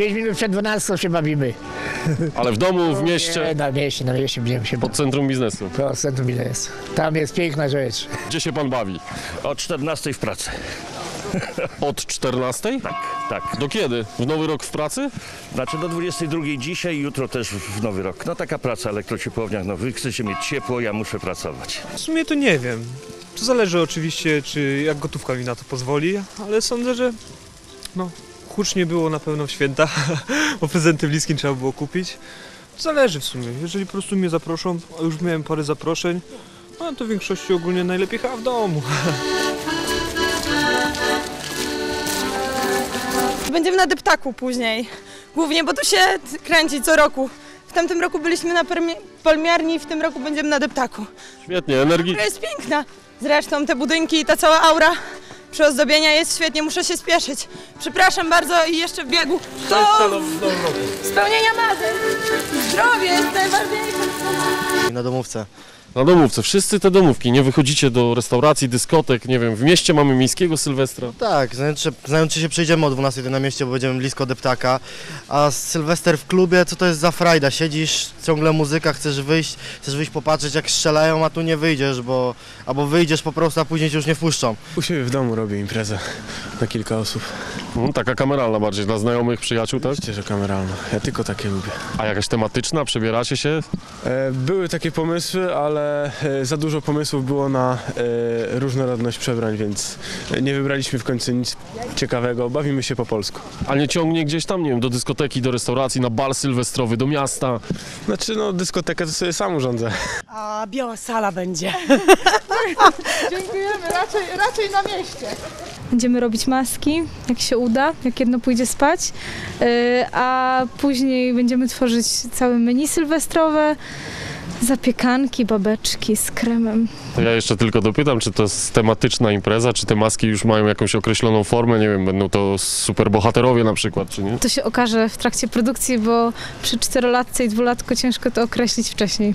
5 minut przed 12 się bawimy. Ale w domu, w Nie, mieście, na mieście, na mieście będziemy się pod centrum biznesu. Po centrum jest. Tam jest piękna rzecz. Gdzie się pan bawi? O 14 w pracy. Od 14? Tak, tak. Do kiedy? W nowy rok w pracy? Znaczy do 22 dzisiaj, jutro też w nowy rok. No taka praca elektrociepłownia, no wy chcecie mieć ciepło, ja muszę pracować. W sumie to nie wiem. To zależy oczywiście, czy jak gotówka mi na to pozwoli, ale sądzę, że no, hucznie było na pewno w święta, bo prezenty bliskim trzeba było kupić. Zależy w sumie. Jeżeli po prostu mnie zaproszą, a już miałem parę zaproszeń, no to w większości ogólnie najlepiej chyba w domu. Będziemy na deptaku później. Głównie, bo tu się kręci co roku. W tamtym roku byliśmy na polmiarni, w tym roku będziemy na deptaku. Świetnie, energii. Która jest piękna. Zresztą te budynki i ta cała aura przyozdobienia jest świetnie, muszę się spieszyć. Przepraszam bardzo i jeszcze w biegu. To spełnienia marzeń. Zdrowie jest najważniejsze. na domówce. Na domówce, wszyscy te domówki, nie wychodzicie do restauracji, dyskotek, nie wiem, w mieście mamy miejskiego Sylwestra. Tak, znając się, znając się przejdziemy o 12 na mieście, bo będziemy blisko deptaka. A Sylwester w klubie, co to jest za frajda? Siedzisz, ciągle muzyka, chcesz wyjść, chcesz wyjść popatrzeć jak strzelają, a tu nie wyjdziesz, bo albo wyjdziesz po prostu, a później cię już nie wpuszczą. U siebie w domu robię imprezę na kilka osób. No, taka kameralna bardziej, dla znajomych, przyjaciół, tak? Myślę, że kameralna. Ja tylko takie lubię. A jakaś tematyczna, przebieracie się? E, Były takie pomysły, ale e, za dużo pomysłów było na e, różnorodność przebrań, więc nie wybraliśmy w końcu nic ciekawego. Bawimy się po polsku. A nie ciągnie gdzieś tam, nie wiem, do dyskoteki, do restauracji, na bal sylwestrowy, do miasta? Znaczy, no, dyskotekę to sobie sam urządzę. A biała sala będzie. Dziękujemy, raczej, raczej na mieście. Będziemy robić maski, jak się uda, jak jedno pójdzie spać, Yy, a później będziemy tworzyć całe menu sylwestrowe, zapiekanki, babeczki z kremem. To ja jeszcze tylko dopytam, czy to jest tematyczna impreza, czy te maski już mają jakąś określoną formę, nie wiem, będą to superbohaterowie na przykład, czy nie? To się okaże w trakcie produkcji, bo przy czterolatce i dwulatku ciężko to określić wcześniej.